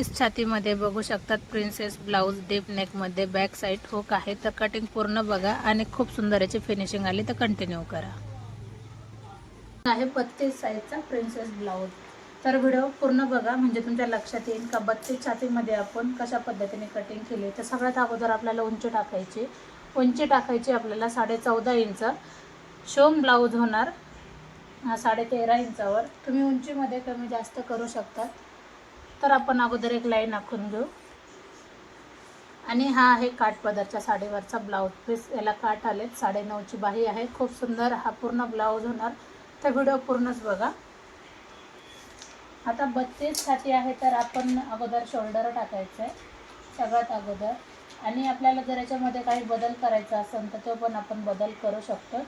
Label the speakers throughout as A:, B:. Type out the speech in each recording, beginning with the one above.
A: बत्तीस छातीमध्ये बघू शकतात प्रिन्सेस ब्लाऊज डीप नेकमध्ये बॅक साईड हुक आहे. तर कटिंग पूर्ण बघा आणि खूप सुंदर याची फिनिशिंग आली तर कंटिन्यू करा. आहे बत्तीस साईजचा प्रिन्सेस ब्लाऊज तर व्हिडिओ पूर्ण बघा म्हणजे तुमच्या लक्षात येईल का बत्तीस छातीमध्ये आपण कशा पद्धतीने कटिंग केली. तर सगळ्यात अगोदर आपल्याला उंची टाकायची. उंची टाकायची आपल्याला साडे चौदा इंच. शोम ब्लाऊज होणार साडे तेरा इंचावर. तुम्ही उंचीमध्ये कमी जास्त करू शकतात तर आपण अगोदर एक लाईन आखून घेऊ. आणि हा आहे काठपदरच्या साडीवरचा ब्लाऊज पीस. याला काठ आलेत. साडेनऊची बाही आहे. खूप सुंदर हा पूर्ण ब्लाऊज होणार. तर व्हिडिओ पूर्णच बघा. आता बत्तीस छाती आहे तर आपण अगोदर शोल्डर टाकायचं आहे सगळ्यात अगोदर. आणि आपल्याला जर याच्यामध्ये काही बदल करायचा असेल तर तो पण आपण बदल करू शकतो.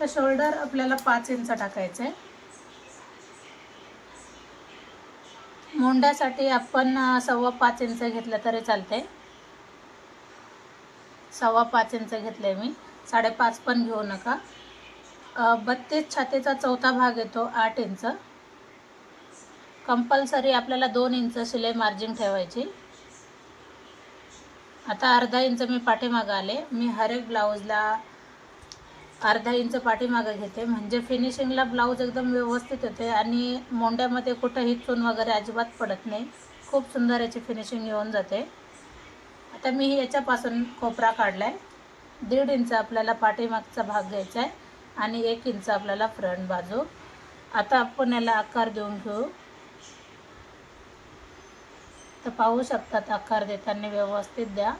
A: तर शोल्डर आपल्याला पाच इंच टाकायचं आहे मोंड्यासाठी आपण सव्वा पाच इंच घेतलं तरी चालते सव्वा पाच इंच घेतले मी. साडेपाच पण घेऊ नका. बत्तीस छातीचा चौथा भाग येतो आठ इंच. कंपल्सरी आपल्याला दोन इंच शिलाई मार्जिन ठेवायची. आता अर्धा इंच मी पाठीमागं आले. मी हर एक ब्लाऊजला अर्धा इंच पाठीमागं घेते. म्हणजे फिनिशिंगला ब्लाऊज एकदम व्यवस्थित होते आणि मोंड्यामध्ये कुठंही चून वगैरे अजिबात पडत नाही. खूप सुंदर याची फिनिशिंग येऊन जाते. आता मी याच्यापासून कोपरा काढला आहे दीड इंच आपल्याला पाठीमागचा भाग घ्यायचा आहे आणि एक इंच आपल्याला फ्रंट बाजू. आता आपण याला आकार देऊन घेऊ. तर पाहू शकतात आकार देताना व्यवस्थित द्या.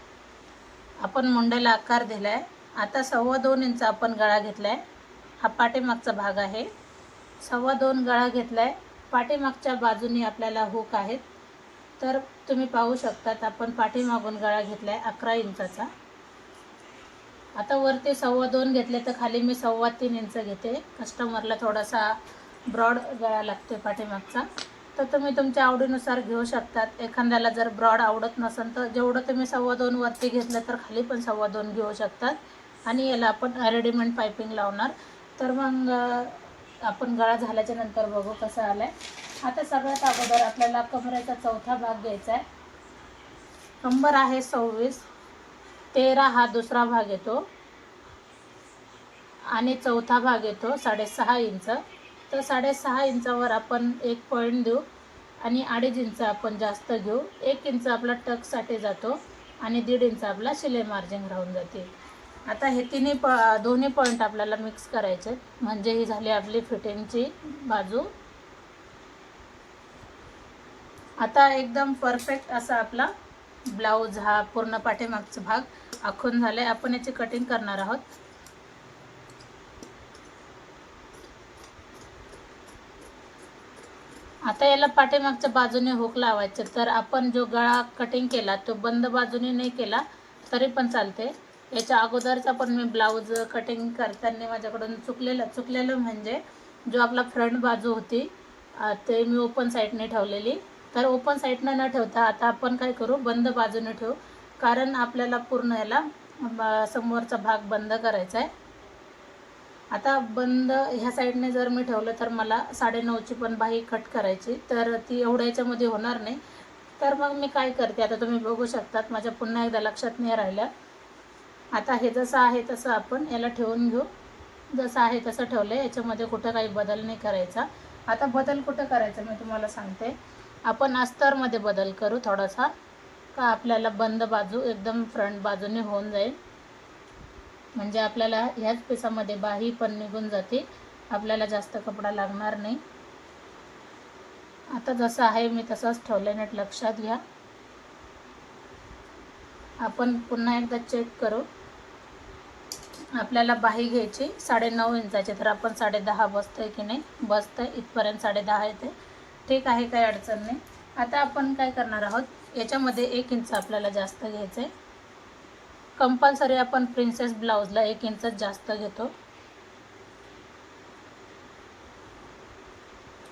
A: आपण मुंड्याला आकार दिला आहे आता सव्वा दोन इंच आपण गळा घेतला आहे हा पाठीमागचा भाग आहे. सव्वा दोन गळा घेतला आहे पाठीमागच्या बाजूनी आपल्याला हुक आहेत. तर तुम्ही पाहू शकतात आपण पाठीमागून गळा घेतला आहे अकरा इंचाचा. आता वरती सव्वा दोन घेतले तर खाली मी सव्वा तीन इंच घेते. कस्टमरला थोडासा ब्रॉड गळा लागते पाठीमागचा. तर तुम्ही तुमच्या आवडीनुसार घेऊ शकतात. एखाद्याला जर ब्रॉड आवडत नसेल तर जेवढं तुम्ही सव्वा दोन वरती घेतलं तर खाली पण सव्वा दोन घेऊ शकतात. आणि याला आपण रेडीमेड पायपिंग लावणार. तर मग आपण गळा झाल्याच्यानंतर बघू कसं आलं आहे आता सगळ्यात अगोदर आपल्याला कमरेचा चौथा भाग घ्यायचा आहे. कंबर आहे सव्वीस तेरा हा दुसरा भाग येतो. आणि चौथा भाग येतो साडेसहा इंच. तर साडेसहा इंचावर आपण एक पॉईंट देऊ आणि अडीच इंच आपण जास्त घेऊ. एक इंच आपला टकसाठी जातो आणि दीड इंच आपला शिलाई मार्जिन राहून जाते. आता हे तिन्ही प दोन्ही पॉईंट आपल्याला मिक्स करायचे आहेत. म्हणजे ही झाली आपली फिटिंगची बाजू. आता एकदम परफेक्ट असा आपला ब्लाऊज हा पूर्ण पाठीमागचा भाग आखून झाला आहे आपण याची कटिंग करणार आहोत. आता याला पाठीमागच्या बाजूने हुक लावायचे. तर आपण जो गळा कटिंग केला तो बंद बाजूने नाही केला तरी पण चालते. याच्या अगोदरचा पण मी ब्लाऊज कटिंग करताना माझ्याकडून चुकलेलं चुकलेलं म्हणजे जो आपला फ्रंट बाजू होती ते मी ओपन साईडने ठेवलेली. तर ओपन साईडनं न ठेवता आता आपण काय करू बंद बाजूने ठेवू. कारण आपल्याला पूर्ण याला समोरचा भाग बंद करायचा आहे. आता बंद ह्या साईडने जर मी ठेवलं तर मला साडेनऊची पण बाही कट करायची. तर ती एवढ्या याच्यामध्ये होणार नाही. तर मग मी काय करते आता तुम्ही बघू शकतात माझ्या पुन्हा एकदा लक्षात नाही राहिलं आता हे जसं आहे तसं आपण याला ठेवून घेऊ. जसं आहे तसं ठेवलं आहे याच्यामध्ये कुठं काही बदल नाही करायचा. आता बदल कुठं करायचा मी तुम्हाला सांगते. आपण अस्तरमध्ये बदल करू थोडासा का आपल्याला बंद बाजू एकदम फ्रंट बाजूने होऊन जाईल. म्हणजे आपल्याला ह्याच पिसामध्ये बाही पण निघून जाते. आपल्याला जास्त कपडा लागणार नाही. आता जसं आहे मी तसंच ठेवलं नीट लक्षात घ्या. आपण पुन्हा एकदा चेक करू. आपल्याला बाही घ्यायची. साडे नऊ इंचाची. तर आपण साडेदहा बसतोय की नाही? बसतंय. इथपर्यंत साडे दहा येते. ठीक आहे काही अडचण नाही. आता आपण काय करणार आहोत? याच्यामध्ये एक इंच आपल्याला जास्त घ्यायचं आहे कंपल्सरी आपण प्रिन्सेस ब्लाऊजला एक इंच जास्त घेतो.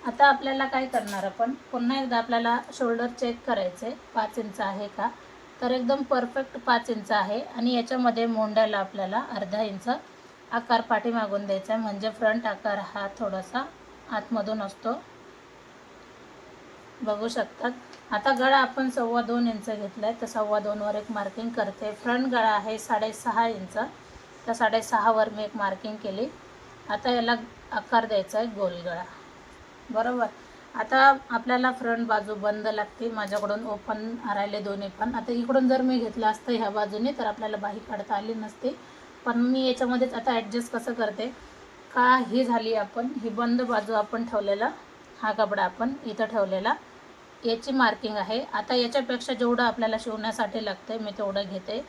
A: आता आपल्याला काय करणार आपण? पुन्हा एकदा आपल्याला शोल्डर चेक करायचे पाच इंच आहे का? तर एकदम परफेक्ट पाच इंच आहे. आणि याच्यामध्ये मोंड्याला आपल्याला अर्धा इंच आकार पाठीमागून द्यायचा आहे. म्हणजे फ्रंट आकार हा थोडासा आतमधून असतो. बघू शकतात आता गळा आपण सव्वा दोन इंच घेतला आहे तर सव्वा दोनवर एक मार्किंग करते. फ्रंट गळा आहे साडेसहा इंच. तर साडेसहावर मी एक मार्किंग केली. आता याला आकार द्यायचा आहे गोल गळा. बरोबर? आता आपल्याला फ्रंट बाजू बंद लागते. माझ्याकडून ओपन राहिले दोन्ही पण. आता इकडून जर मी घेतलं असतं ह्या बाजूने तर आपल्याला बाही काढता आली नसते. पण मी याच्यामध्येच आता ॲडजस्ट कसं करते? का ही झाली आपण? ही बंद बाजू आपण ठेवलेला हा कपडा आपण इथं ठेवलेला. याची मार्किंग आहे. आता याच्यापेक्षा जेवढं आपल्याला शिवण्यासाठी लागतं मी तेवढं घेते.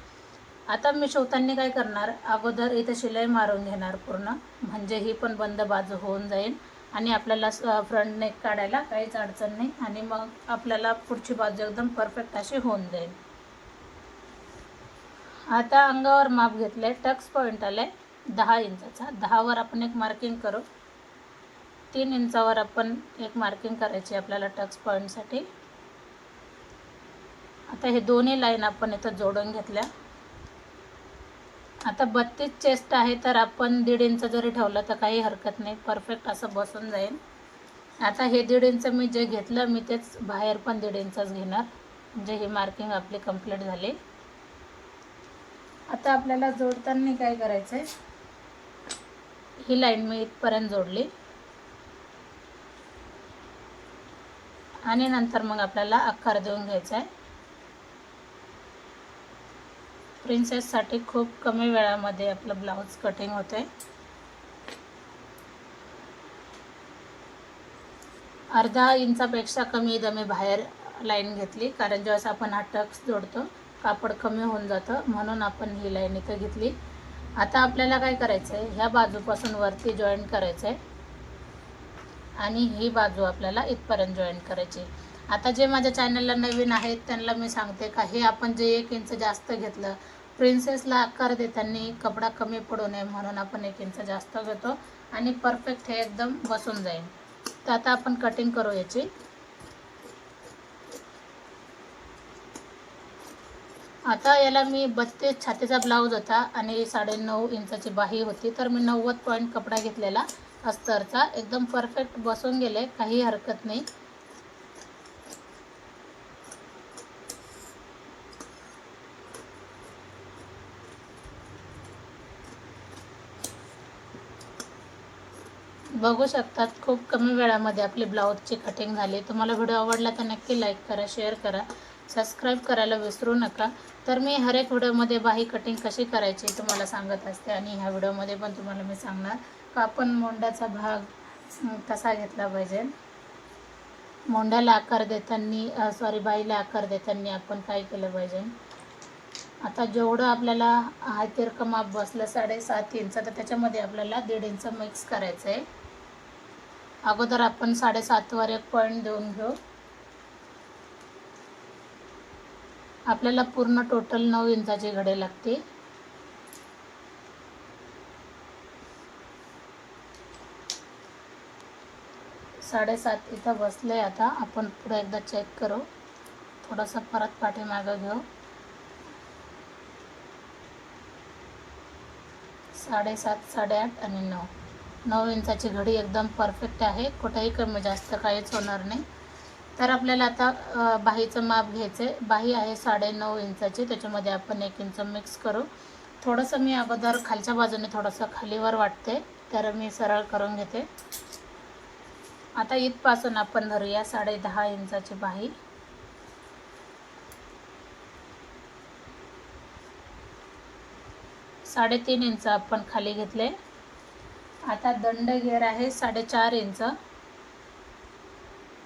A: आता मी शिवताना काय करणार? अगोदर इथं शिलाई मारून घेणार पूर्ण. म्हणजे ही पण बंद बाजू होऊन जाईल. आणि आपल्याला फ्रंट नेक काढायला काहीच अडचण नाही आणि मग आपल्याला पुढची बाजू एकदम परफेक्ट अशी होऊन जाईल. आता अंगावर माप घेतलं आहे टक्स पॉईंट आले आहे दहा इंचाचा. दहावर आपण एक मार्किंग करू. तीन इंचावर आपण एक मार्किंग करायची आपल्याला टक्स पॉईंटसाठी आता हे दोन्ही लाईन आपण इथं जोडून घेतल्या. आता बत्तीस चेस्ट आहे तर आपण दीड इंच जरी ठेवलं तर काही हरकत नाही. परफेक्ट असं बसून जाईल. आता हे दीड इंच मी जे घेतलं मी तेच बाहेर पण दीड इंचच घेणार. म्हणजे ही मार्किंग आपली कंप्लीट झाली. आता आपल्याला जोडताना काय करायचं आहे ही लाईन मी इथपर्यंत जोडली. आणि नंतर मग आपल्याला आकार देऊन घ्यायचा आहे प्रिन्सेससाठी खूप कमी वेळामध्ये आपलं ब्लाऊज कटिंग होते अर्धा इंचापेक्षा कमी इथं मी बाहेर लाईन घेतली कारण ज्यावेळेस आपण हा टक्स जोडतो कापड कमी होऊन जातं म्हणून आपण ही लाईन इथं घेतली. आता आपल्याला काय करायचं आहे ह्या बाजूपासून वरती जॉईन करायचं आहे आणि ही बाजू आपल्याला इथपर्यंत जॉईन करायची. आता जे माझ्या चॅनलला नवीन आहेत त्यांना मी सांगते का हे आपण जे एक इंच जास्त घेतलं प्रिन्सेसला आकार देताना कपडा कमी पडू नये म्हणून आपण एक इंच जास्त घेतो आणि परफेक्ट हे एकदम बसून जाईल. तर आता आपण कटिंग करू याची. आता याला मी बत्तीस छातीचा ब्लाऊज होता आणि साडेनऊ इंचाची बाही होती तर मी नव्वद पॉईंट कपडा घेतलेला अस्तरचा. एकदम परफेक्ट बसून गेले काही हरकत नाही. बघू शकतात. खूप कमी वेळामध्ये आपली ब्लाऊजची कटिंग झाली. तुम्हाला व्हिडिओ आवडला तर नक्की लाईक करा शेअर करा. सबस्क्राईब करायला विसरू नका. तर मी हर एक व्हिडिओमध्ये बाही कटिंग कशी करायची तुम्हाला सांगत असते आणि ह्या व्हिडिओमध्ये पण तुम्हाला मी सांगणार. का आपण मोंड्याचा भाग कसा घेतला पाहिजे. मोंड्याला आकार देताना सॉरी बाईला आकार देताना आपण काय केलं पाहिजे. आता जेवढं आपल्याला हा तिरकं माप बसलं साडेसात इंच तर त्याच्यामध्ये आपल्याला दीड इंच मिक्स करायचं आहे अगोदर आपण साडेसातवर एक पॉईंट देऊन घेऊ. आपल्याला पूर्ण टोटल नऊ इंचाची घडे लागते साडेसात इथं बसले आता आपण पुढे एकदा चेक करू. थोडंसं परत पाठीमागं घेऊ. साडेसात साडेआठ आणि नऊ. नऊ इंचाची घडी एकदम परफेक्ट आहे. कुठेही कमी जास्त काहीच होणार नाही. तर आपल्याला आता बाहीचं माप घ्यायचं आहे बाही आहे साडे नऊ इंचाची. त्याच्यामध्ये आपण एक इंच मिक्स करू. थोडंसं मी अगोदर खालच्या बाजूने थोडंसं खालीवर वाटते. तर मी सरळ करून घेते. आता इथपासून आपण धरूया साडे दहा इंचाची बाही. साडेतीन इंच आपण खाली घेतले. आता दंड घेर आहे साडेचार इंच.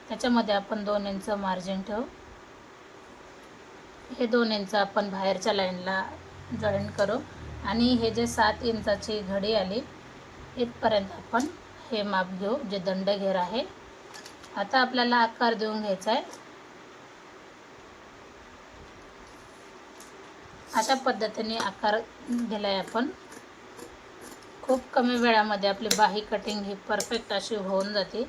A: त्याच्यामध्ये आपण दोन इंच मार्जिन ठेवू. हे दोन इंच आपण बाहेरच्या लाईनला जॉईन करू. आणि हे जे सात इंचाची घडी आली इथपर्यंत आपण हे माप घेऊ जे दंड घेर आहे. आता आपल्याला आकार देऊन घ्यायचा आहे. अशा पद्धतीने आकार दिलाय आपण. खूप कमी वेळामध्ये आपली बाही कटिंग ही परफेक्ट अशी होऊन जाते.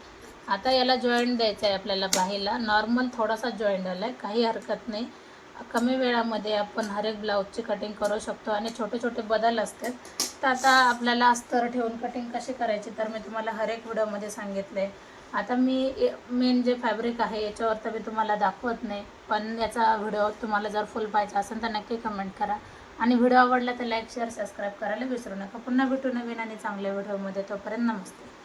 A: आता याला जॉईंट द्यायचं आहे आपल्याला बाहीला. नॉर्मल थोडासा जॉईंट आला आहे काही हरकत नाही. कमी वेळामध्ये आपण हर एक ब्लाऊजची कटिंग करू शकतो आणि छोटे छोटे बदल असतात. तर आता आपल्याला अस्तर ठेवून कटिंग कशी करायची तर मी तुम्हाला हर एक व्हिडिओमध्ये सांगितले आता मी मेन जे फॅब्रिक आहे याच्यावर तर मी तुम्हाला दाखवत नाही. पण याचा व्हिडिओ तुम्हाला जर फुल पाहिजे असेल तर नक्की कमेंट करा. आणि व्हिडिओ आवडला तर लाईक शेअर सबस्क्राईब करायला विसरू नका. पुन्हा भेटू नवीन आणि चांगल्या व्हिडिओमध्ये. तोपर्यंत नमस्ते.